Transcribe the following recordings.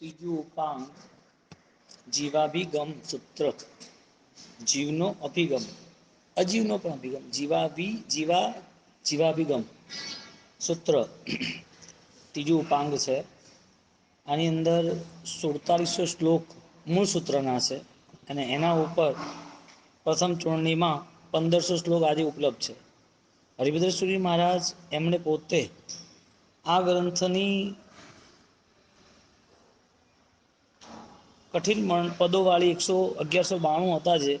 ત્રીજું ઉપાંગ જીવાભિગમ સૂત્ર. જીવનો અભિગમ. અજીવનો પણ અભિગમ. જીવાભિ, જીવા, જીવાભિગમ સૂત્ર. ત્રીજું ઉપાંગ છે. આની અંદર સુડતાલીસો શ્લોક મૂળ સૂત્રના છે અને એના ઉપર પ્રથમ ચૂંટણીમાં પંદરસો શ્લોક આજે ઉપલબ્ધ છે. હરિભદ્ર સુરી મહારાજ એમણે પોતે આ ગ્રંથની કઠિન પદોવાળી એકસો અગિયારસો બાણું હતા જે,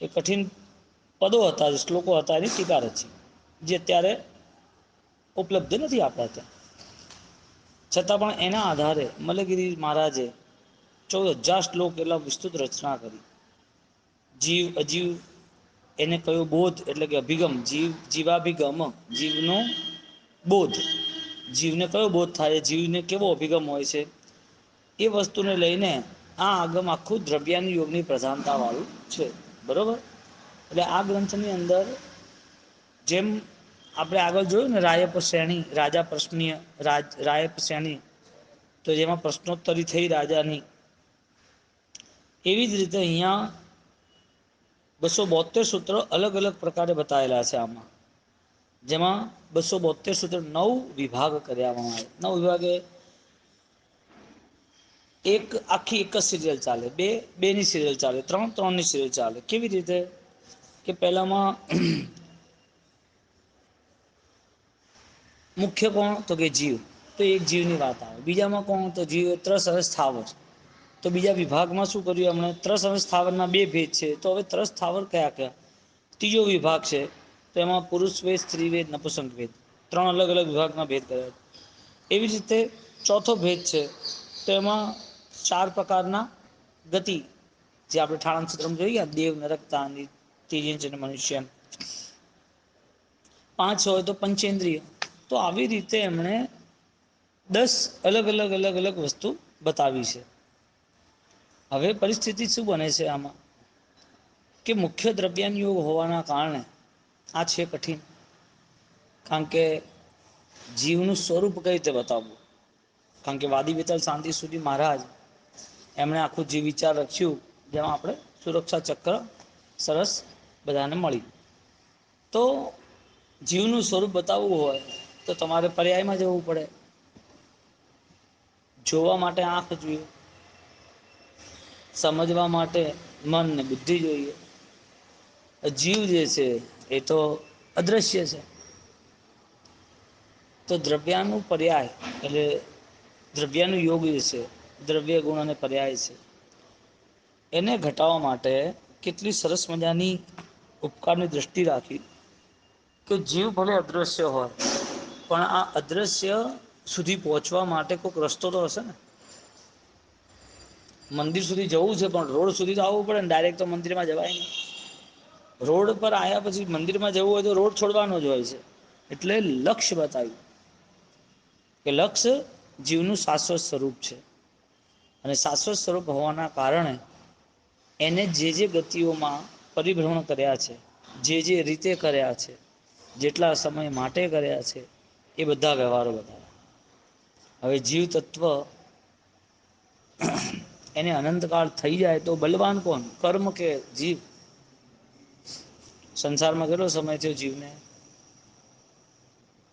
એ કઠિન પદો હતા, જે શ્લોકો હતા, એની ટીકા રચી જે અત્યારે ઉપલબ્ધ નથી આપણા ત્યાં. છતાં પણ એના આધારે મલગીરી મહારાજે ચૌદ હજાર શ્લોક એટલા વિસ્તૃત રચના કરી. જીવ, અજીવ, એને કયો બોધ એટલે કે અભિગમ, જીવ, જીવાભિગમ, જીવનો બોધ. જીવને કયો બોધ થાય? જીવને કેવો અભિગમ હોય છે? એ વસ્તુને લઈને આ આગમ આખું દ્રવ્યાની યોગની પ્રધાનતાવાળું છે. બરોબર? એટલે આ ગ્રંથની અંદર જેમ આપણે આગળ જોયું ને રાયપ શ્રેણી, રાજા પ્રશ્નીય, રાજ, રાયપ શ્રેણી, તો જેમાં પ્રશ્નોત્તરી થઈ રાજાની, એવી જ રીતે અહીંયા બસો બોતેર સૂત્રો અલગ અલગ પ્રકારે બતાવેલા છે આમાં. જેમાં બસો બોતેર સૂત્ર નવ વિભાગ કર્યામાં આવે નવ વિભાગે એક આખી એક જ સિરિયલ ચાલે. બે, બેની સિરિયલ ચાલે, ત્રણ, ત્રણની સિરિયલ ચાલે. કેવી રીતે? કે પહેલામાં મુખ્ય કોણ? તો કે જીવ. તો એક જીવની વાત આવે. બીજામાં કોણ? તો જીવ ત્રસ અને સ્થાવર તો બીજા વિભાગમાં શું કર્યું એમણે? ત્રસ અને સ્થાવરના બે ભેદ છે. તો હવે ત્રસ સ્થાવર કયા કયા? ત્રીજો વિભાગ છે. તો એમાં પુરુષ વેદ, સ્ત્રી વેદ, નપુસંક ભેદ ત્રણ અલગ અલગ વિભાગના ભેદ કર્યા એવી રીતે ચોથો ભેદ છે. તો એમાં ચાર પ્રકારના ગતિ જે આપણે ઠાણંદ સૂત્રમાં જોઈએ, દેવ, નરકતા તેજેન્દ્ર અને મનુષ્ય. પાંચ હોય તો પંચેન્દ્રિય. તો આવી રીતે એમણે દસ અલગ અલગ અલગ અલગ વસ્તુ બતાવી છે. હવે પરિસ્થિતિ શું બને છે આમાં? કે મુખ્ય દ્રવ્યાન યોગ હોવાના કારણે આ છે કઠિન. કારણ કે જીવનું સ્વરૂપ કઈ રીતે બતાવવું? કારણ કે વાદી વિતલ શાંતિ સુધી મહારાજ એમણે આખું જે વિચાર રચ્યું, જેમાં આપણે સુરક્ષા ચક્ર સરસ બધાને મળી. તો જીવનું સ્વરૂપ બતાવવું હોય, તો તમારે પર્યાયમાં જવું પડે. જોવા માટે આંખ જોઈએ. સમજવા માટે મન ને બુદ્ધિ જોઈએ. જીવ જે છે, એ તો અદ્રશ્ય છે. તો દ્રવ્યાનું પર્યાય, એટલે દ્રવ્યનું યોગ જે છે દ્રવ્ય ગુણ અને પર્યાય છે. એને ઘટાડવા માટે કેટલી સરસ મજાની ઉપકારની દ્રષ્ટિ રાખી કે જીવ ભલે અદૃશ્ય હોય, પણ આ અદૃશ્ય સુધી પહોંચવા માટે કોઈક રસ્તો તો હશે ને? મંદિર સુધી જવું છે, પણ રોડ સુધી તો આવવું પડે ને? ડાયરેક્ટ તો મંદિરમાં જવાય નહીં. રોડ પર આવ્યા પછી મંદિરમાં જવું હોય તો રોડ છોડવાનો જ હોય છે. એટલે લક્ષ્ય બતાવ્યું કે લક્ષ્ય જીવનું શાશ્વત સ્વરૂપ છે. અને શાશ્વત સ્વરૂપ હોવાના કારણે એને જે જે ગતિઓમાં પરિભ્રમણ કર્યા છે, જે જે રીતે કર્યા છે, જેટલા સમય માટે કર્યા છે, એ બધા વ્યવહારો બતાવ્યા હવે જીવ તત્વ એને અનંતકાળ થઈ જાય તો બલવાન કોણ? કર્મ કે જીવ? સંસારમાં કેટલો સમય થયો જીવને?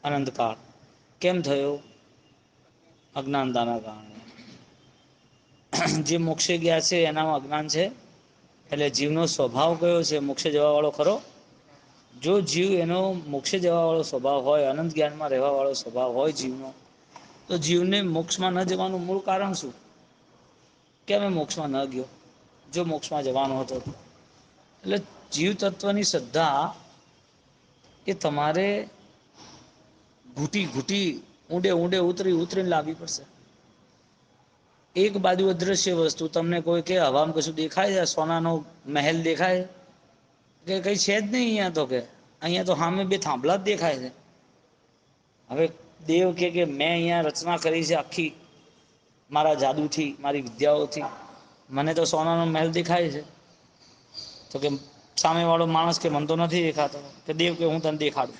અનંતકાળ. કેમ થયો? અજ્ઞાનતાના કારણે. જે મોક્ષે ગયા છે, એનામાં અજ્ઞાન છે. એટલે જીવનો સ્વભાવ કયો છે, મોક્ષે જવાવાળો ખરો? જો જીવ એનો મોક્ષે જવાવાળો સ્વભાવ હોય, અનંત જ્ઞાનમાં રહેવાવાળો સ્વભાવ હોય જીવનો, તો જીવને મોક્ષમાં ન જવાનું મૂળ કારણ શું? કે અમે મોક્ષમાં ન ગયો? જો મોક્ષમાં જવાનો હતો એટલે જીવ તત્વની શ્રદ્ધા એ તમારે ઘૂટી ઘૂટી ઊંડે ઊંડે ઉતરી ઉતરીને લાવવી પડશે. એક બાજુ અદ્રશ્ય વસ્તુ, તમને કોઈ કે હવામાં કશું દેખાય છે? સોનાનો મહેલ દેખાય કે કઈ છે જ નહીં અહીંયા તો કે. અહીંયા તો સામે બે થાંભલા જ દેખાય છે. હવે દેવ કે કે, મેં અહીંયા રચના કરી છે આખી, મારા જાદુથી, મારી વિદ્યાઓથી. મને તો સોનાનો મહેલ દેખાય છે. તો કે સામેવાળો માણસ કે, મન તો નથી દેખાતો. કે દેવ કે, હું તને દેખાડું.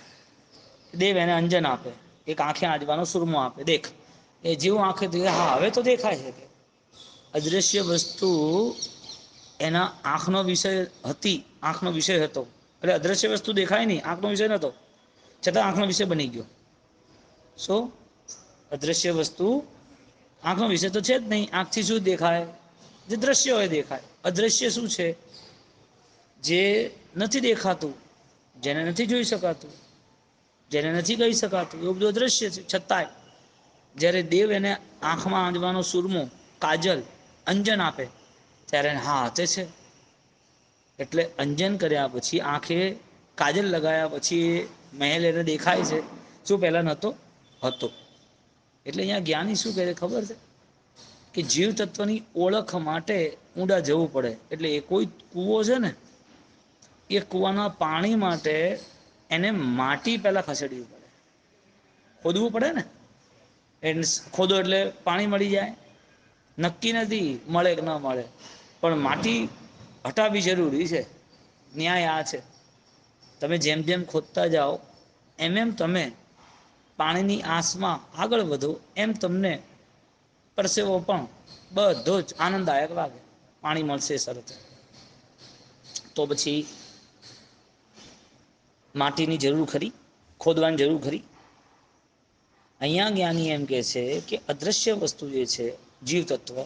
દેવ એને અંજન આપે. એક આંખે આંજવાનો સુરમો આપે. દેખ. એ જેવું આંખે હા, હવે તો દેખાય છે કે અદ્રશ્ય વસ્તુ એના આંખનો વિષય હતી, આંખનો વિષય હતો. એટલે અદ્રશ્ય વસ્તુ દેખાય નહીં, આંખનો વિષય નહોતો છતાં આંખનો વિષય બની ગયો. શું અદ્રશ્ય વસ્તુ આંખનો વિષય તો છે જ નહીં, આંખથી શું દેખાય? જે દ્રશ્ય હોય દેખાય. અદ્રશ્ય શું છે? જે નથી દેખાતું, જેને નથી જોઈ શકાતું, જેને નથી કહી શકાતું એવું બધું અદ્રશ્ય છે, છતાંય. જ્યારે દેવ એને આંખમાં આંજવાનો સુરમો, કાજલ, અંજન આપે, ત્યારે એને હા હાથે છે. એટલે અંજન કર્યા પછી આંખે કાજલ લગાવ્યા પછી મહેલ એને દેખાય છે. શું પહેલાં નહોતો? હતો. એટલે અહીંયા જ્ઞાની શું કહે ખબર છે? કે જીવ તત્વની ઓળખ માટે ઊંડા જવું પડે. એટલે એ કોઈ કૂવો છે ને, એ કૂવાના પાણી માટે એને માટી પહેલાં ખસેડવી પડે. ખોદવું પડે ને? એટલે ખોદો એટલે પાણી મળી જાય. નક્કી નથી મળે કે ન મળે. પણ માટી હટાવવી જરૂરી છે. ન્યાય આ છે. તમે જેમ જેમ ખોદતા જાઓ, એમ એમ તમે પાણીની આસમાં આગળ વધો, એમ તમને પરસેવો પણ બધો જ આનંદદાયક લાગે. પાણી મળશે શરત તો પછી માટીની જરૂર ખરી, ખોદવાની જરૂર ખરી. અહીંયા જ્ઞાની એમ કહે છે કે અદ્રશ્ય વસ્તુ જે છે જીવ તત્વ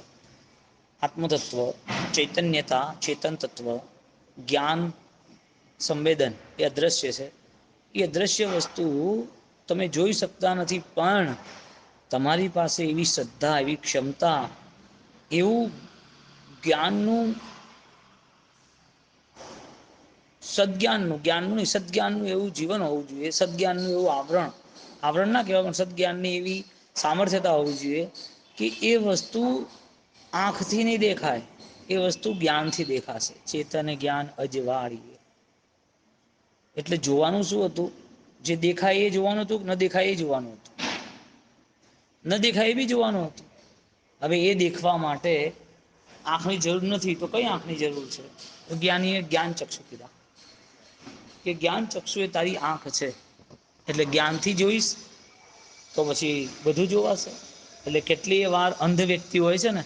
આત્મતત્વ, ચૈતન્યતા ચેતન તત્વ જ્ઞાન, સંવેદન એ અદ્રશ્ય છે. એ અદ્રશ્ય વસ્તુ તમે જોઈ શકતા નથી, પણ તમારી પાસે એવી શ્રદ્ધા, એવી ક્ષમતા, એવું જ્ઞાનનું, સદજ્ઞાનનું, જ્ઞાનનું નહીં, સદજ્ઞાનનું એવું જીવન હોવું જોઈએ, સદજ્ઞાનનું એવું આવરણ આવરણ ના કહેવાય પણ સદજ્ઞાનની એવી સામર્થ્યતા હોવી જોઈએ કે એ વસ્તુ આંખથી નહીં દેખાય, એ વસ્તુ જ્ઞાનથી દેખાશે. ચેતન જ્ઞાન અજવાળીએ. એટલે જોવાનું શું હતું? જે દેખાય એ જોવાનું હતું ન દેખાય એ જોવાનું હતું? ન દેખાય એ બી જોવાનું હતું. હવે એ દેખવા માટે આંખની જરૂર નથી, તો કઈ આંખની જરૂર છે? તો જ્ઞાનીએ જ્ઞાન ચક્ષુ કીધા કે જ્ઞાન ચક્ષુ એ તારી આંખ છે. એટલે જ્ઞાનથી જોઈશ, તો પછી બધું જોવાશે. એટલે કેટલીય વાર અંધ વ્યક્તિ હોય છે ને,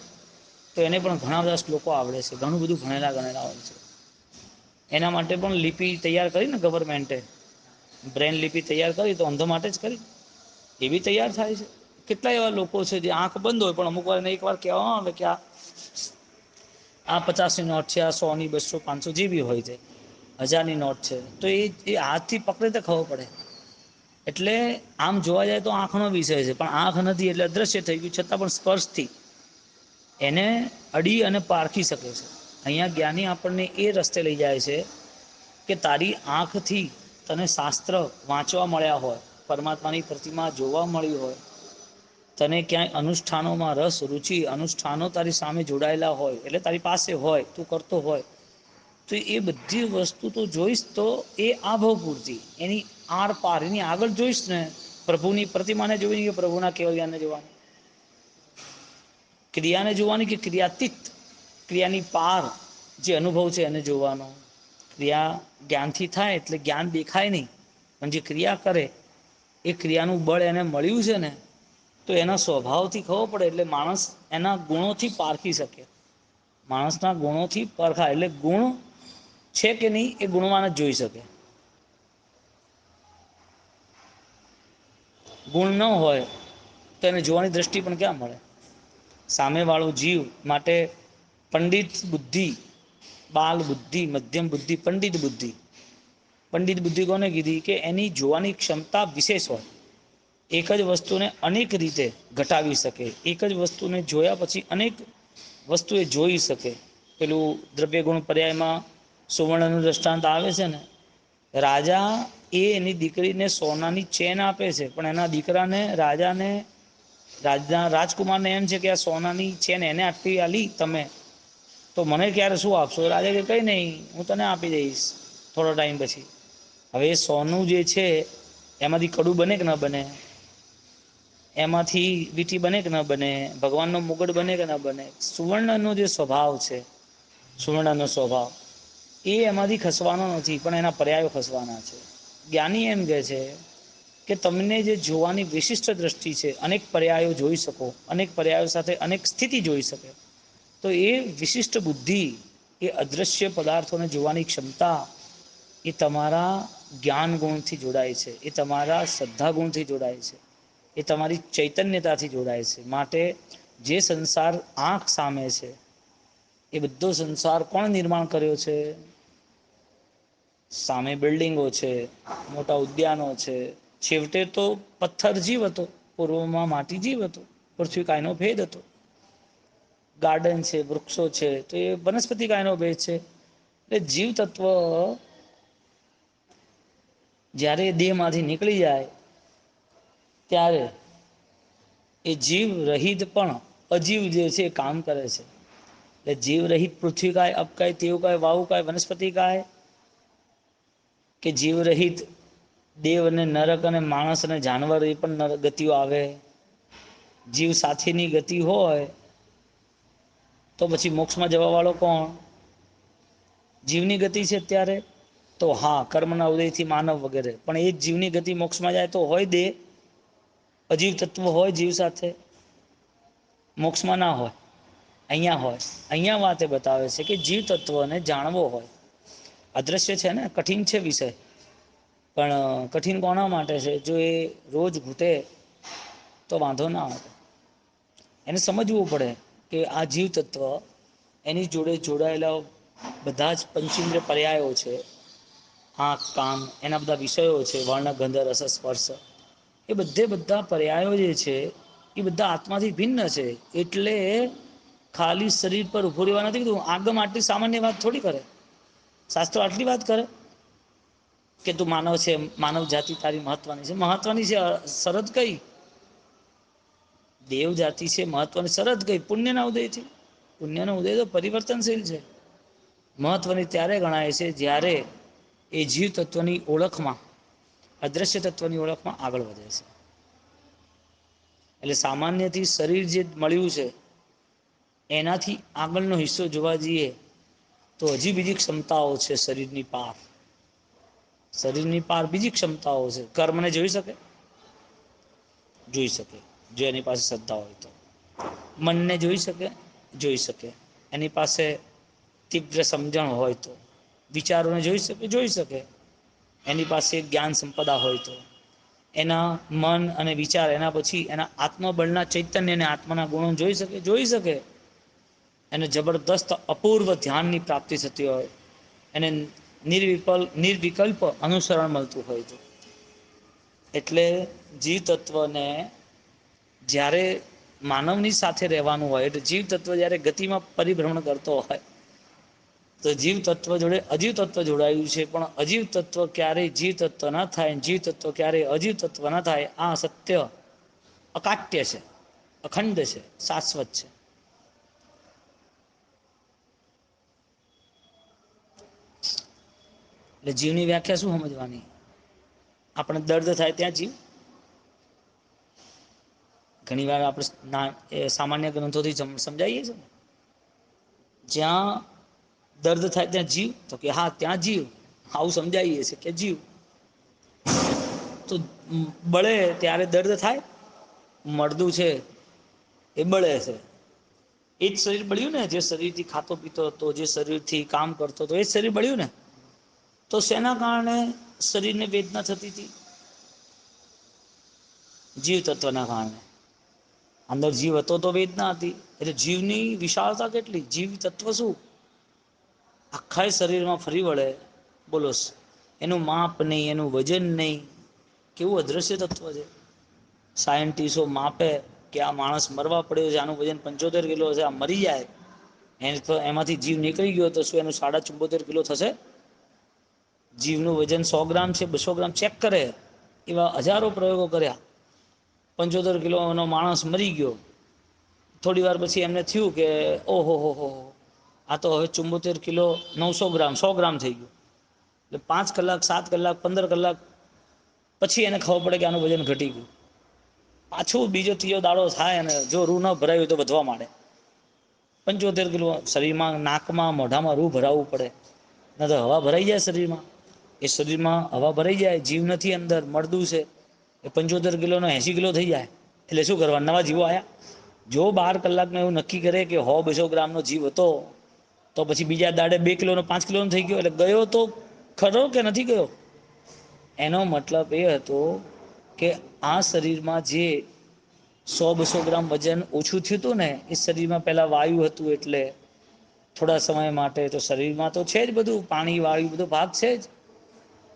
તો એને પણ ઘણા બધા શ્લોકો આવડે છે. ઘણું બધું ભણેલા ગણેલા હોય છે. એના માટે પણ લિપિ તૈયાર કરી ને ગવર્મેન્ટે. બ્રેન લિપિ તૈયાર કરી, તો અંધ માટે જ કરી. એ બી તૈયાર થાય છે. કેટલા એવા લોકો છે જે આંખ બંધ હોય, પણ અમુક વાર એને એકવાર કહેવામાં આવે કે આ આ પચાસની નોટ છે, આ સોની બસો, પાંચસો જે બી હોય છે. હજારની નોટ છે. તો એ એ હાથથી પકડે તો ખબર પડે. એટલે આમ જોવા જાય તો આંખનો વિષય છે. પણ આંખ નથી એટલે અદ્રશ્ય થઈ ગયું, છતાં પણ સ્પર્શથી એને અડી અને પારખી શકે છે. અહીંયા જ્ઞાની આપણને એ રસ્તે લઈ જાય છે કે તારી આંખથી તને શાસ્ત્ર વાંચવા મળ્યા હોય, પરમાત્માની પ્રતિમા જોવા મળી હોય, તને ક્યાંય અનુષ્ઠાનોમાં રસ, રુચિ, અનુષ્ઠાનો તારી સામે જોડાયેલા હોય, એટલે તારી પાસે હોય, તું કરતો હોય, તો એ બધી વસ્તુ તો જોઈશ તો એ આ પૂરતી એની આર પાર એની આગળ જોઈશ ને, પ્રભુની પ્રતિમાને જોવી કે પ્રભુના કેવલ્યાને જોવાની? ક્રિયાને જોવાની કે ક્રિયાતીત? ક્રિયાની પાર જે અનુભવ છે એને જોવાનો. ક્રિયા જ્ઞાનથી થાય એટલે જ્ઞાન દેખાય નહીં. પણ જે ક્રિયા કરે, એ ક્રિયાનું બળ એને મળ્યું છે ને, તો એના સ્વભાવથી ખબર પડે એટલે માણસ એના ગુણોથી પારખી શકે. માણસના ગુણોથી પરખાય એટલે ગુણ છે કે નહીં એ ગુણવાન જોઈ શકે. ગુણ ન હોય, તો એને જોવાની દ્રષ્ટિ પણ ક્યાં મળે? સામેવાળો જીવ માટે પંડિત બુદ્ધિ, બાલ બુદ્ધિ, મધ્યમ બુદ્ધિ, પંડિત બુદ્ધિ. પંડિત બુદ્ધિ કોને કીધી? કે એની જોવાની ક્ષમતા વિશેષ હોય. એક જ વસ્તુને અનેક રીતે ઘટાવી શકે. એક જ વસ્તુને જોયા પછી અનેક વસ્તુ એ જોઈ શકે. પેલું દ્રવ્ય ગુણ પર્યાયમાં સુવર્ણનું દ્રષ્ટાંત આવે છે ને? રાજા એ એની દીકરીને સોનાની ચેન આપે છે. પણ એના દીકરાને, રાજાને, રાજા, રાજકુમારને એમ છે કે આ સોનાની ચેન એને આટલી આલી તમે. તો મને ક્યારે શું આપશો? રાજા કે કંઈ નહીં, હું તને આપી દઈશ થોડો ટાઈમ પછી. હવે એ સોનું જે છે, એમાંથી કડું બને કે ન બને? એમાંથી વીટી બને કે ન બને? ભગવાનનો મુગટ બને કે ન બને? સુવર્ણનો જે સ્વભાવ છે, સુવર્ણનો સ્વભાવ, એ એમાંથી ખસવાનો નથી, પણ એના પર્યાયો ખસવાના છે. જ્ઞાની એમ કહે છે કે તમને જે જોવાની વિશિષ્ટ દ્રષ્ટિ છે, અનેક પર્યાયો જોઈ શકો, અનેક પર્યાયો સાથે અનેક સ્થિતિ જોઈ શકે. તો એ વિશિષ્ટ બુદ્ધિ, એ અદૃશ્ય પદાર્થોને જોવાની ક્ષમતા, એ તમારા જ્ઞાન ગુણથી જોડાય છે, એ તમારા શ્રદ્ધા ગુણથી જોડાય છે, એ તમારી ચૈતન્યતાથી જોડાય છે. માટે જે સંસાર આંખ સામે છે, એ બધો સંસાર કોણ નિર્માણ કર્યો છે? સામે બિલ્ડિંગો છે, મોટા ઉદ્યાનો છે. છેવટે તો પથ્થર જીવ હતો, પૂર્વમાં માટી જીવ હતો, પૃથ્વી કાયનો ભેદ હતો. ગાર્ડન છે, વૃક્ષો છે, તો એ વનસ્પતિ કાયનો ભેદ છે. એટલે જીવ તત્વ જ્યારે દેહમાંથી નીકળી જાય, ત્યારે એ જીવ રહિત પણ અજીવ જે છે એ કામ કરે છે. એટલે જીવ રહિત પૃથ્વી કાય અપકાય તેવું કાય વાયુ કાય વનસ્પતિ કાય કે જીવ રહિત દેવ અને નરક અને માણસ અને જાનવર એ પણ ગતિઓ આવે. જીવ સાથેની ગતિ હોય, તો પછી મોક્ષમાં જવા વાળો કોણ? જીવની ગતિ છે અત્યારે તો હા, કર્મના ઉદયથી માનવ વગેરે. પણ એ જીવની ગતિ મોક્ષમાં જાય તો હોય દે અજીવ તત્વ હોય જીવ સાથે. મોક્ષમાં ના હોય. અહીંયા હોય. અહીંયા વાતે બતાવે છે કે જીવ તત્વને જાણવો હોય. અદ્રશ્ય છે ને, કઠિન છે વિષય. પણ કઠિન કોના માટે છે? જો એ રોજ ઘૂંટે, તો વાંધો ના આવે. એને સમજવું પડે કે આ જીવ તત્વ એની જોડે જોડાયેલા બધા જ પંચિન્દ્ર પર્યાયો છે. આંખ, કાન, એના બધા વિષયો છે. વર્ણ ગંધ રસ, સ્પર્શ. એ બધે બધા પર્યાયો જે છે, એ બધા આત્માથી ભિન્ન છે. એટલે ખાલી શરીર પર ઊભો રહેવા નથી કીધું. આગમ આટલી સામાન્ય વાત થોડી કરે. શાસ્ત્રો આટલી વાત કરે? કે તું માનવ છે, માનવ જાતિ તારી મહત્વની છે. મહત્વની છે શરત કઈ? દેવ જાતિ છે, મહત્વની. શરત કઈ? પુણ્યના ઉદયથી. પુણ્યનો ઉદય તો પરિવર્તનશીલ છે. મહત્વની ત્યારે ગણાય છે જ્યારે એ જીવ તત્વની ઓળખમાં, અદ્રશ્ય તત્વની ઓળખમાં આગળ વધે છે. એટલે સામાન્યથી શરીર જે મળ્યું છે, એનાથી આગળનો હિસ્સો જોવા જઈએ તો હજી બીજી ક્ષમતાઓ છે શરીરની પાર. શરીરની પાર બીજી ક્ષમતાઓ છે. કર્મને જોઈ શકે? જોઈ શકે. જો એની પાસે શ્રદ્ધા હોય તો. મનને જોઈ શકે? જોઈ શકે. એની પાસે તીવ્ર સમજણ હોય તો. વિચારોને જોઈ શકે? જોઈ શકે. એની પાસે જ્ઞાન સંપદા હોય તો. એના મન અને વિચાર એના પછી એના આત્મબળના ચૈતન્ય અને આત્માના ગુણો જોઈ શકે? જોઈ શકે. એને જબરદસ્ત અપૂર્વ ધ્યાનની પ્રાપ્તિ થતી હોય. એને નિર્વિકલ્પ નિર્વિકલ્પ અનુસરણ મળતું હોય છે. એટલે જીવ તત્વને જ્યારે માનવની સાથે રહેવાનું હોય, એટલે જીવ તત્વ જ્યારે ગતિમાં પરિભ્રમણ કરતો હોય, તો જીવ તત્વ જોડે અજીવ તત્વ જોડાયું છે. પણ અજીવ તત્વ ક્યારેય જીવ તત્વ ના થાય જીવ તત્વ ક્યારેય અજીવ તત્વ ના થાય, આ સત્ય અકાટ્ય છે, અખંડ છે, શાશ્વત છે. એટલે જીવની વ્યાખ્યા શું સમજવાની? આપણે દર્દ થાય ત્યાં જીવ. ઘણી વાર આપણે એ સામાન્ય ગ્રંથોથી સમજાવીએ છીએ જ્યાં દર્દ થાય ત્યાં જીવ, તો કે હા, ત્યાં જીવ. આવું સમજાવીએ છીએ કે જીવ. તો બળે ત્યારે દર્દ થાય, મળદું છે એ બળે છે. એ જ શરીર બળ્યું ને, જે શરીરથી ખાતો પીતો હતો, જે શરીરથી કામ કરતો હતો, એ જ શરીર બળ્યું ને? તો શેના કારણે શરીરને વેદના થતી હતી? જીવ તત્વના કારણે. અંદર જીવ હતો તો વેદના હતી. એટલે જીવની વિશાળતા કેટલી? જીવ તત્વ શું? આખા શરીરમાં ફરી વળે. બોલો એનું માપ નહીં, એનું વજન નહીં. કેવું અદ્રશ્ય તત્વ છે? સાયન્ટિસ્ટો માપે કે આ માણસ મરવા પડ્યો છે, આનું વજન પંચોતેર કિલો છે આ મરી જાય. એને તો એમાંથી જીવ નીકળી ગયો તો શું એનું સાડા ચુંબોતેર કિલો થશે? જીવનું વજન સો ગ્રામ છે, બસો ગ્રામ ચેક કરે. એવા હજારો પ્રયોગો કર્યા. પંચોતેર કિલોનો માણસ મરી ગયો. થોડી વાર પછી એમને થયું કે, ઓહો, હો હો આ તો હવે ચુંબોતેર કિલો નવસો ગ્રામ, સો ગ્રામ થઈ ગયું. એટલે પાંચ કલાક, સાત કલાક, પંદર કલાક પછી એને ખબર પડે કે આનું વજન ઘટી ગયું. પાછું બીજો ત્રીજો દાડો થાય અને જો રૂ ન ભરાયું તો વધવા માંડે. પંચોતેર કિલો શરીરમાં, નાકમાં, મોઢામાં રૂ ભરાવવું પડે. ન તો હવા ભરાઈ જાય શરીરમાં. એ શરીરમાં હવા ભરાઈ જાય, જીવ નથી અંદર, મળદું છે, એ પંચોતેર કિલોનો એંસી કિલો થઈ જાય. એટલે શું કરવા નવા જીવો આવ્યા જો બાર કલાકમાં એવું નક્કી કરે કે હો, બસો ગ્રામનો જીવ હતો, તો પછી બીજા દાડે બે કિલોનો, પાંચ કિલોનો થઈ ગયો. એટલે ગયો તો ખરો કે નથી ગયો? એનો મતલબ એ હતો કે આ શરીરમાં જે સો, બસો ગ્રામ વજન ઓછું થયું હતું ને, એ શરીરમાં પહેલાં વાયુ હતું એટલે થોડા સમય માટે તો શરીરમાં તો છે જ બધું, પાણી, વાયુ બધો ભાગ છે જ.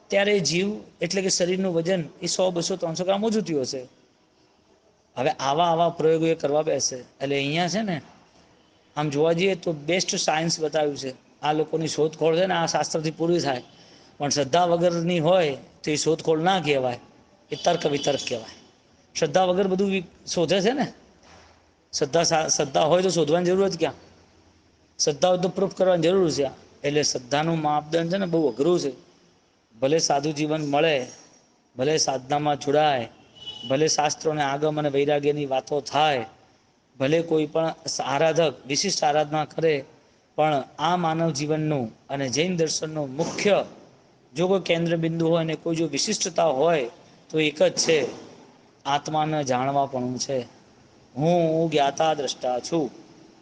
ત્યારે જીવ એટલે કે શરીરનું વજન એ સો, બસો, ત્રણસો ગ્રામ ઓછું થયું હશે. હવે આવા આવા પ્રયોગો એ કરવા બેસે. એટલે અહીંયા છે ને, આમ જોવા જઈએ તો બેસ્ટ સાયન્સ બતાવ્યું છે. આ લોકોની શોધખોળ છે ને, આ શાસ્ત્રથી પૂરી થાય. પણ શ્રદ્ધા વગરની હોય તો એ શોધખોળ ના કહેવાય. એ તર્ક વિતર્ક કહેવાય. શ્રદ્ધા વગર બધું શોધે છે ને? શ્રદ્ધા શ્રદ્ધા હોય તો શોધવાની જરૂર જ ક્યાં? શ્રદ્ધા હોય તો પ્રૂફ કરવાની જરૂર છે. એટલે શ્રદ્ધાનું માપદંડ છે ને, બહુ અઘરું છે. ભલે સાધુ જીવન મળે, ભલે સાધનામાં જોડાય, ભલે શાસ્ત્રોને આગમ અને વૈરાગ્યની વાતો થાય, ભલે કોઈ પણ આરાધક, વિશિષ્ટ આરાધના કરે, પણ આ માનવ જીવનનું અને જૈન દર્શનનું મુખ્ય, જો કોઈ કેન્દ્ર બિંદુ હોય અને કોઈ જો વિશિષ્ટતા હોય, તો એક જ છે. આત્માને જાણવા પણ છે. હું જ્ઞાતા દ્રષ્ટા છું.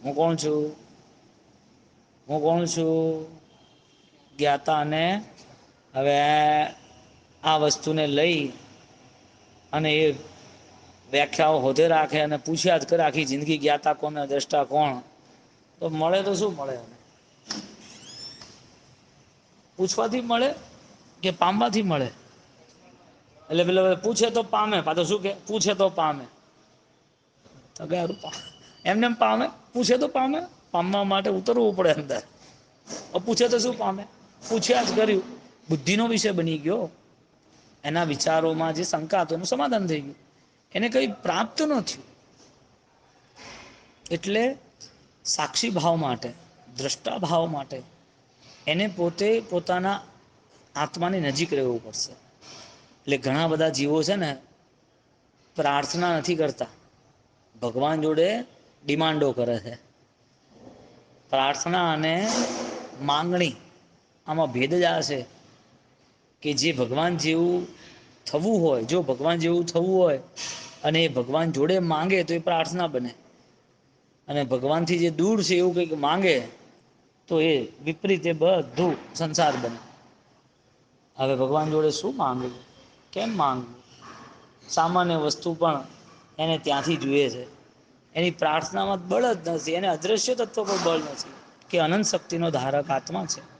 હું કોણ છું? હું કોણ છું? જ્ઞાતા અને હવે આ વસ્તુને લઈ અને એ વ્યાખ્યાઓ હોધે રાખે અને પૂછ્યા જ કરે આખી જિંદગી જ્ઞાતા કોણ ને દ્રષ્ટા કોણ? તો મળે તો શું મળે પૂછવાથી મળે કે પામવાથી મળે? એટલે પેલો પૂછે તો પામે, પાછો શું કે? પૂછે તો પામે. તો કે એમને એમ પામે, પૂછે તો પામે, પામવા માટે ઉતરવું પડે અંદર. પૂછે તો શું પામે? પૂછ્યા જ કર્યું. બુદ્ધિનો વિષય બની ગયો. એના વિચારોમાં જે શંકા હતો એનું સમાધાન થઈ ગયું. એને કંઈ પ્રાપ્ત ન થયું. એટલે સાક્ષી ભાવ માટે, દ્રષ્ટા ભાવ માટે એને પોતે પોતાના આત્માની નજીક રહેવું પડશે. એટલે ઘણા બધા જીવો છે ને પ્રાર્થના નથી કરતા. ભગવાન જોડે ડિમાન્ડો કરે છે. પ્રાર્થના અને માંગણી આમાં ભેદ જ આ છે. કે જે ભગવાન જેવું થવું હોય, જો ભગવાન જેવું થવું હોય અને એ ભગવાન જોડે માંગે તો એ પ્રાર્થના બને. અને ભગવાનથી જે દૂર છે એવું કંઈક માંગે તો એ વિપરીત એ બધું સંસાર બને. હવે ભગવાન જોડે શું માંગવું? કેમ માંગવું? સામાન્ય વસ્તુ પણ એને ત્યાંથી જુએ છે. એની પ્રાર્થનામાં બળ જ નથી, એને અદ્રશ્ય તત્વ પર બળ નથી કે અનંત શક્તિનો ધારક આત્મા છે.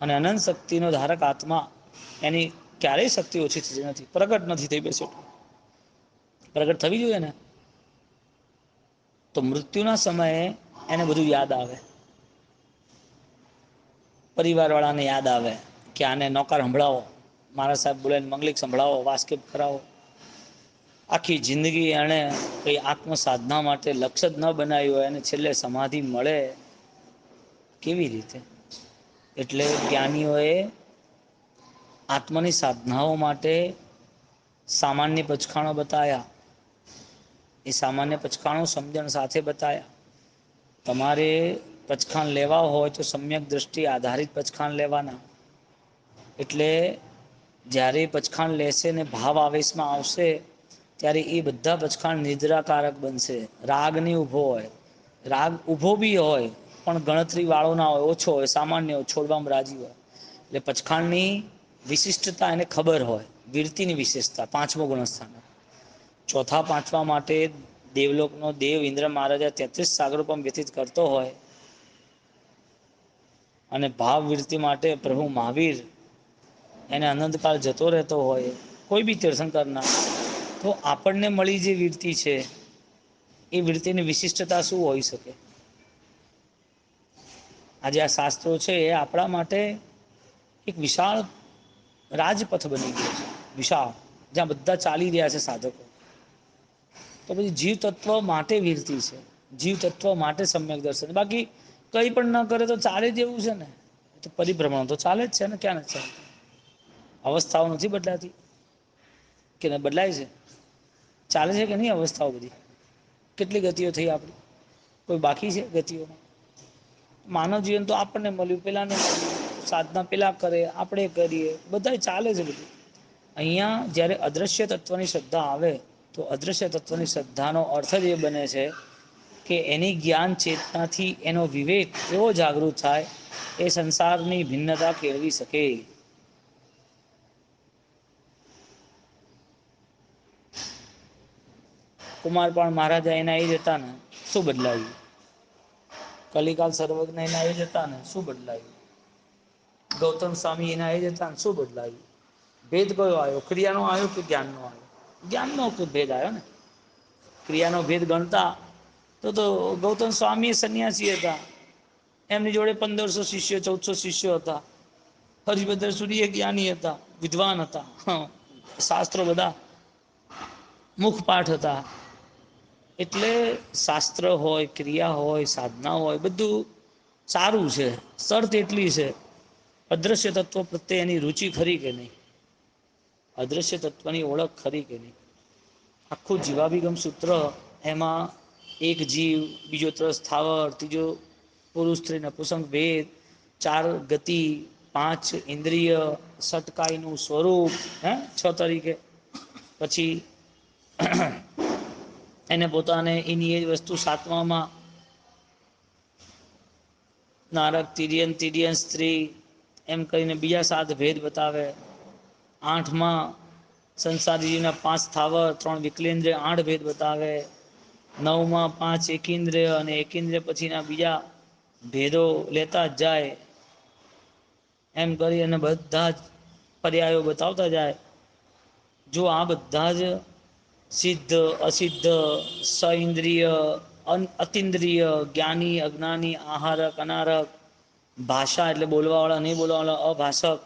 અને અનંત શક્તિનો ધારક આત્મા એની ક્યારેય શક્તિ ઓછી થતી નથી, પ્રગટ નથી થઈ બેસ્યો પ્રગટ થવી જોઈએ ને? તો મૃત્યુના સમયે એને બધું યાદ આવે. પરિવારવાળાને યાદ આવે કે આને નોકર સંભળાવો. મારા સાહેબ બોલે, મંગલિક સંભળાવો, વાસ્કેપ કરાવો. આખી જિંદગી એણે કંઈ આત્મ સાધના માટે લક્ષ્ય જ ન બનાવ્યું હોય અને છેલ્લે સમાધિ મળે. કેવી રીતે? એટલે જ્ઞાનીઓએ આત્મની સાધનાઓ માટે સામાન્ય પચખાણો બતાવ્યા એ સામાન્ય પચખાણો સમજણ સાથે બતાવ્યા તમારે પચખાણ લેવા હોય તો સમ્યક દ્રષ્ટિ આધારિત પચખાણ લેવાના. એટલે જ્યારે પચખાણ લેશે ને ભાવ આવેશમાં આવશે, ત્યારે એ બધા પચખાણ નિદ્રાકારક બનશે. રાગ નહીં ઊભો હોય. રાગ ઊભો બી હોય પણ ગણતરી વાળો ના હોય, ઓછો હોય, સામાન્ય હોય, છોડવામાં રાજી હોય. એટલે પચખાણની વિશિષ્ટતા એને ખબર હોય, વીરતીની વિશેષતા, પાંચમો ગુણસ્થાન. ચોથા, પાંચમા માટે દેવલોકનો દેવ ઇન્દ્ર મહારાજા તેત્રીસ સાગરોપમ વ્યતીત કરતો હોય. અને ભાવ વીરતી માટે પ્રભુ મહાવીર એને અનંતકાળ જતો રહેતો હોય, કોઈ બી તીર્થંકરના. તો આપણને મળી જે વીરતી છે, એ વીરતીની વિશિષ્ટતા શું હોઈ શકે? આજે આ શાસ્ત્રો છે એ આપણા માટે એક વિશાળ રાજપથ બની ગયો છે. વિશાળ. જ્યાં બધા ચાલી રહ્યા છે સાધકો. તો પછી જીવ તત્વ માટે વીરતી છે. જીવ તત્વ માટે સમ્યક દર્શન. બાકી કંઈ પણ ન કરે તો ચાલે જ એવું છે ને? તો પરિભ્રમણ તો ચાલે જ છે ને? ક્યાં નથી અવસ્થાઓ નથી બદલાતી? કે ન બદલાય છે? ચાલે છે કે નહીં અવસ્થાઓ બધી? કેટલી ગતિઓ થઈ આપણી? કોઈ બાકી છે ગતિઓમાં? માનવ જીવન તો આપણને મળ્યું, પેલાને સાધના પેલા કરે, આપણે કરીએ બધા ચાલે છે બધું. અહીંયા જ્યારે અદ્રશ્ય તત્વની શ્રદ્ધા આવે, તો અદૃશ્ય તત્વની શ્રદ્ધાનો અર્થ જ એ બને છે કે એની જ્ઞાન ચેતનાથી એનો વિવેક એવો જાગૃત થાય, એ સંસારની ભિન્નતા કેળવી શકે. કુમાર પણ મહારાજા એના એ જતા ને, શું બદલાયું? કલિકાલ સર્વજ્ઞ એના એ જતા ને શું બદલાયું? ગૌતમ સ્વામી એના એ જતા ને શું બદલાયું? ભેદ કયો આવ્યો? ક્રિયાનો આવ્યો કે જ્ઞાનનો આવ્યો? જ્ઞાનનો ભેદ આવ્યો ને. ક્રિયાનો ભેદ ગણતા તો તો ગૌતમ સ્વામી સંન્યાસી હતા. એમની જોડે પંદરસો શિષ્યો, ચૌદસો શિષ્યો હતા. હરિભદ્ર સૂર્ય જ્ઞાની હતા, વિદ્વાન હતા. શાસ્ત્રો બધા મુખપાઠ હતા. એટલે શાસ્ત્ર હોય, ક્રિયા હોય, સાધના હોય, બધું સારું છે. શરત એટલી છે. અદ્રશ્ય તત્વ પ્રત્યે એની રુચિ ખરી કે નહીં? અદ્રશ્ય તત્વની ઓળખ ખરી કે નહીં? આખું જીવાભિગમ સૂત્ર એમાં એક જીવ, બીજો ત્રસ સ્થાવર ત્રીજો પુરુષ સ્ત્રી નપુસંગ ભેદ, ચાર ગતિ, પાંચ ઇન્દ્રિય સટકાઈનું સ્વરૂપ, હે? છ તરીકે. પછી એને પોતાને એની એ જ વસ્તુ સાતમામાં નારક તિર્યન તિર્યન સ્ત્રી એમ કરીને બીજા સાત ભેદ બતાવે. આઠમાં સંસારીજીના પાંચ સ્થાવર, ત્રણ વિકલેન્દ્ર આઠ ભેદ બતાવે. નવમાં પાંચ એકેન્દ્રિય અને એકેન્દ્રિય પછીના બીજા ભેદો લેતા જ જાય. એમ કરી અને બધા જ પર્યાયો બતાવતા જાય. જો આ બધા જ સિદ્ધ, અસિદ્ધ સઇન્દ્રિય અતિન્દ્રિય, જ્ઞાની, અજ્ઞાની, આહારક, અનારક, ભાષા એટલે બોલવાવાળા, નહીં બોલવાવાળા, અભાષક,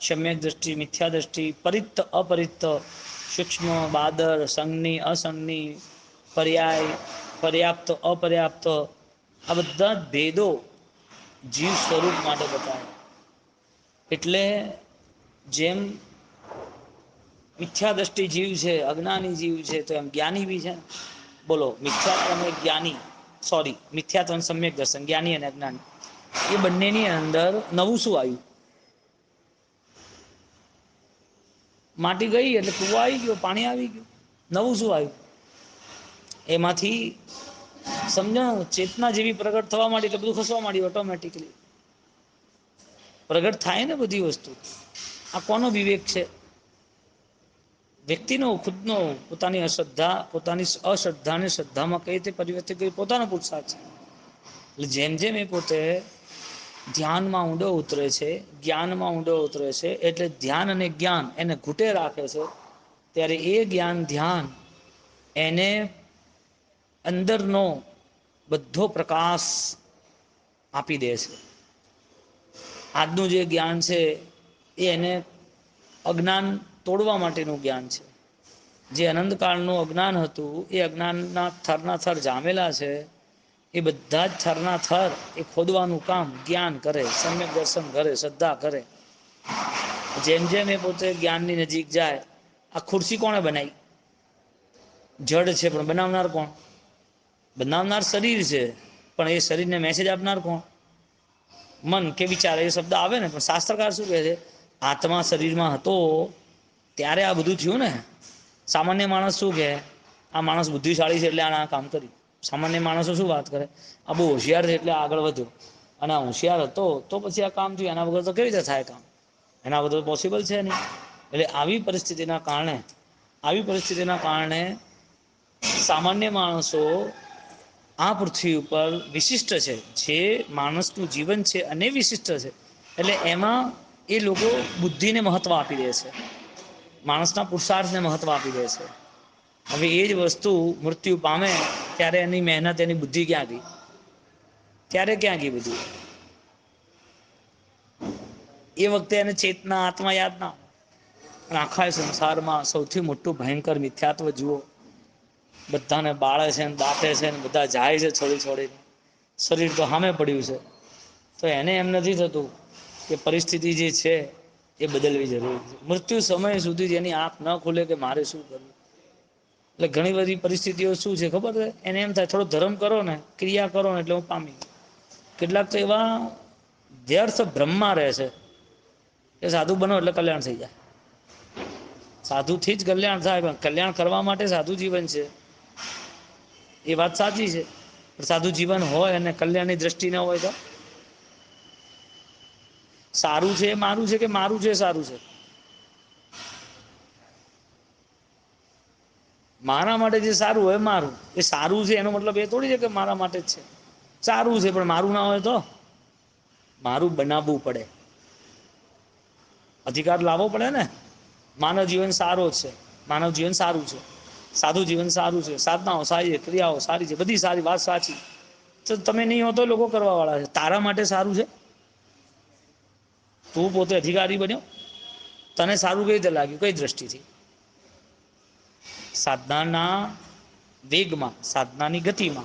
સમ્યક દ્રષ્ટિ, મિથ્યા દ્રષ્ટિ, પરિત્ત, અપરિત્ત, સૂક્ષ્મ, બાદર સંજ્ઞી અસંજ્ઞી પર્યાય, પર્યાપ્ત, અપર્યાપ્ત, આ બધા ભેદો જીવ સ્વરૂપ માટે બતાવે. એટલે જેમ મિથ્યા દ્રષ્ટિ જીવ છે, અજ્ઞાની જીવ છે, તો એમ જ્ઞાની બી છે. બોલો મિથ્યા તમે જ્ઞાની સોરી મિથ્યાત્વ અને સમ્યક દર્શન, જ્ઞાની અને અજ્ઞાની. એ બંનેની અંદર નવું શું આવ્યું? માટી ગઈ એટલે કૂવા આવી ગયો, પાણી આવી ગયું. નવું શું આવ્યું? એમાંથી સમજણ, ચેતના જેવી પ્રગટ થવા માંડી એટલે બધું ખસવા માંડ્યું ઓટોમેટિકલી પ્રગટ થાય ને બધી વસ્તુ. આ કોનો વિવેક છે? વ્યક્તિનો, ખુદનો, પોતાની અશ્રદ્ધા, પોતાની અશ્રદ્ધાને શ્રદ્ધામાં કઈ રીતે પરિવર્તિત કરી, પોતાનો પુરુષાર્થ છે. એટલે જેમ જેમ એ પોતે ધ્યાનમાં ઊંડો ઉતરે છે, જ્ઞાનમાં ઊંડો ઉતરે છે, એટલે ધ્યાન અને જ્ઞાન એને ઘૂંટે રાખે છે, ત્યારે એ જ્ઞાન, ધ્યાન એને અંદરનો બધો પ્રકાશ આપી દે છે. આજનું જે જ્ઞાન છે, એ એને અજ્ઞાન તોડવા માટેનું જ્ઞાન છે. જે અનંતકાળનું અજ્ઞાન હતું, એ અજ્ઞાનના થરના થર જામેલા છે. એ બધા જ થરના થર એ ખોદવાનું કામ જ્ઞાન કરે, સમ્યક દર્શન કરે, શ્રદ્ધા કરે. જેમ જેમ એ પોતે જ્ઞાનની નજીક જાય, આ ખુરશી કોણે બનાવી? જડ છે, પણ બનાવનાર કોણ? બનાવનાર શરીર છે, પણ એ શરીરને મેસેજ આપનાર કોણ? મન કે વિચાર, એ શબ્દ આવે ને, પણ શાસ્ત્રકાર શું કહે છે? આત્મા શરીરમાં હતો ત્યારે આ બધું થયું ને. સામાન્ય માણસ શું કહે આ માણસ બુદ્ધિશાળી છે એટલે આ કામ કર્યું સામાન્ય માણસો શું વાત કરે? આ બહુ હોશિયાર છે એટલે આગળ વધ્યો અને આ હોશિયાર હતો તો પછી આ કામ થયું. એના વગર તો કેવી રીતે થાય કામ? એના વગર પોસિબલ છે નહીં. એટલે આવી પરિસ્થિતિના કારણે, આવી પરિસ્થિતિના કારણે સામાન્ય માણસો આ પૃથ્વી ઉપર વિશિષ્ટ છે. જે માણસનું જીવન છે અને વિશિષ્ટ છે. એટલે એમાં એ લોકો બુદ્ધિને મહત્ત્વ આપી દે છે. માણસના પુરુષાર્થને મહત્વ આપી દે છે. હવે એ જ વસ્તુ મૃત્યુ પામે ત્યારે એની મહેનત, એની બુદ્ધિ ક્યાં ગઈ? ત્યારે ક્યાં ગઈ બધું? એ વખતે એને ચેતના આત્મા યાદ ના પણ આખા સંસારમાં સૌથી મોટું ભયંકર મિથ્યાત્વ જુઓ. બધાને બાળે છે ને દાંતે છે ને બધા જાય છે છોડી છોડીને. શરીર તો સામે પડ્યું છે. તો એને એમ નથી થતું કે પરિસ્થિતિ જે છે એ બદલવી જરૂરી છે. મૃત્યુ સમય સુધી જેની આંખ ન ખુલે કે મારે શું કરવું? એટલે ઘણી બધી પરિસ્થિતિઓ શું છે ખબર છે? એને એમ થાય, થોડો ધર્મ કરો ને, ક્રિયા કરો ને એટલે હું પામી કેટલાક તો એવા વ્યર્થ બ્રહ્મા રહે છે એ સાધુ બનો એટલે કલ્યાણ થઈ જાય. સાધુથી જ કલ્યાણ થાય, પણ કલ્યાણ કરવા માટે સાધુ જીવન છે. એ વાત સાચી છે. સાધુ જીવન હોય અને કલ્યાણની દ્રષ્ટિ હોય તો? સારું છે, મારું છે કે મારું છે, સારું છે? મારા માટે જે સારું હોય મારું. એ સારું છે એનો મતલબ એ થોડી છે કે મારા માટે જ છે. સારું છે, પણ મારું ના હોય તો? મારું બનાવવું પડે. અધિકાર લાવવો પડે ને? માનવ જીવન સારો છે. માનવ જીવન સારું છે. સાધુ જીવન સારું છે. સાધનાઓ સારી છે, ક્રિયાઓ સારી છે, બધી સારી વાત સાચી. તો તમે નહીં હો તો લોકો કરવા વાળા છે. તારા માટે સારું છે? તું પોતે અધિકારી બન્યો. તને સારું કઈ રીતે લાગ્યું? કઈ દ્રષ્ટિથી? સાધનાના વેગમાં, સાધનાની ગતિમાં.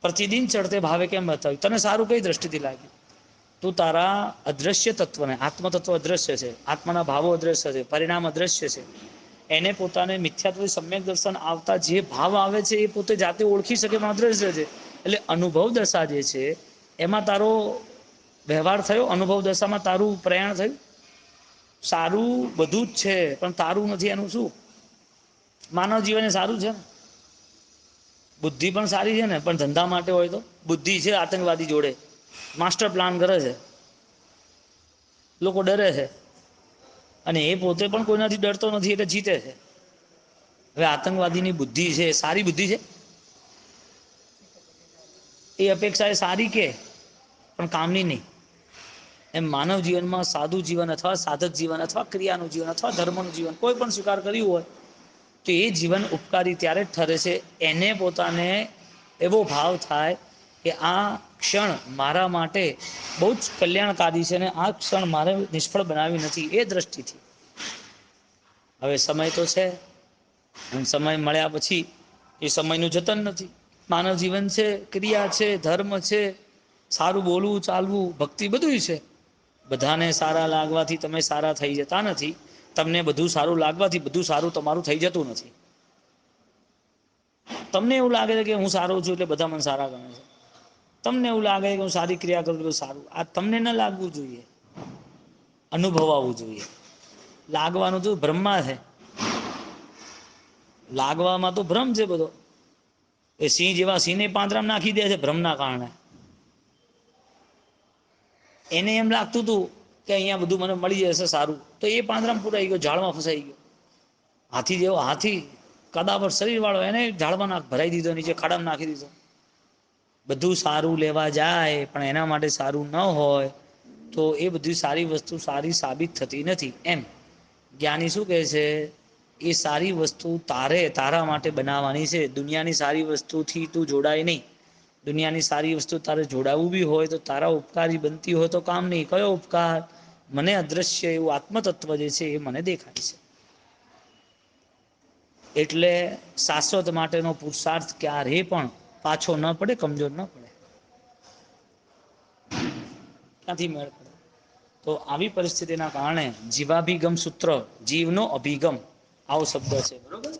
પ્રતિદિન ચડતે ભાવે કેમ બતાવ્યું? તને સારું કઈ દ્રષ્ટિથી લાગ્યું? તું તારા અદ્રશ્ય તત્વને, આત્મતત્વ અદ્રશ્ય છે, આત્માના ભાવો અદ્રશ્ય છે, પરિણામ અદ્રશ્ય છે. એને પોતાને મિથ્યાત્વ સમ્યક દર્શન આવતા જે ભાવ આવે છે એ પોતે જાતે ઓળખી શકે, પણ અદ્રશ્ય છે. એટલે અનુભવ દશા જે છે, એમાં તારો વ્યવહાર થયો, અનુભવ દશામાં તારું પ્રયાણ થયું? સારું બધું જ છે, પણ તારું નથી, એનું શું? માનવ જીવન સારું છે ને? બુદ્ધિ પણ સારી છે ને, પણ ધંધા માટે હોય તો? બુદ્ધિ છે, આતંકવાદી જોડે. માસ્ટર પ્લાન કરે છે. લોકો ડરે છે. અને એ પોતે પણ કોઈનાથી ડરતો નથી, એટલે જીતે છે. હવે આતંકવાદીની બુદ્ધિ છે સારી બુદ્ધિ છે? એ અપેક્ષા એ સારી કે? પણ કામની નહીં. એમ માનવ જીવનમાં સાદું જીવન અથવા સાધક જીવન અથવા ક્રિયાનું જીવન અથવા ધર્મનું જીવન કોઈ પણ સ્વીકાર કર્યું હોય, તો એ જીવન ઉપકારી ત્યારે જ ઠરે છે. એને પોતાને એવો ભાવ થાય કે આ ક્ષણ મારા માટે બહુ જ કલ્યાણકારી છે અને આ ક્ષણ મારે નિષ્ફળ બનાવી નથી. એ દ્રષ્ટિથી. હવે સમય તો છે. સમય મળ્યા પછી એ સમયનું જતન નથી. માનવ જીવન છે, ક્રિયા છે, ધર્મ છે, સારું બોલવું, ચાલવું, ભક્તિ બધું છે. બધાને સારા લાગવાથી તમે સારા થઈ જતા નથી. તમને બધું સારું લાગવાથી બધું સારું તમારું થઈ જતું નથી. તમને એવું લાગે છે કે હું સારો છું એટલે બધા મને સારા ગમે છે. તમને એવું લાગે કે હું સારી ક્રિયા કરું છું સારું. આ તમને ન લાગવું જોઈએ. અનુભવાવું જોઈએ. લાગવાનું તો બ્રહ્મા છે. લાગવામાં તો ભ્રમ છે બધો. એ સિંહ જેવા સિંહને પાંદરામ નાખી દે છે ભ્રમના કારણે. એને એમ લાગતું હતું કે અહીંયા બધું મને મળી જશે સારું. તો એ પાંદરામ પુરાઈ ગયો, ઝાડમાં ફસાઈ ગયો. હાથી જેવો હાથી, કદાવર શરીરવાળો, એને ઝાડમાં નાખ, ભરાઈ દીધો, નીચે ખાડામાં નાખી દીધો. બધું સારું લેવા જાય, પણ એના માટે સારું ન હોય, તો એ બધી સારી વસ્તુ સારી સાબિત થતી નથી. એમ. જ્ઞાની શું કહે છે? એ સારી વસ્તુ તારે તારા માટે બનાવવાની છે. દુનિયાની સારી વસ્તુથી તું જોડાય નહીં. દુનિયાની સારી વસ્તુ તારે જોડાવવું બી હોય તો તારા ઉપકારી બનતી હોય તો કામ નહીં. કયો ઉપકાર? મને અદ્રશ્ય એવું આત્મતત્વ જે છે એ મને દેખાય છે. એટલે શાશ્વત માટેનો પુરુષાર્થ ક્યારે પણ પાછો ન પડે, કમજોર ન પડે. ક્યાંથી મેળ પડે? તો આવી પરિસ્થિતિના કારણે જીવાભિગમ સૂત્ર, જીવનો અભિગમ, આવો શબ્દ છે. બરોબર?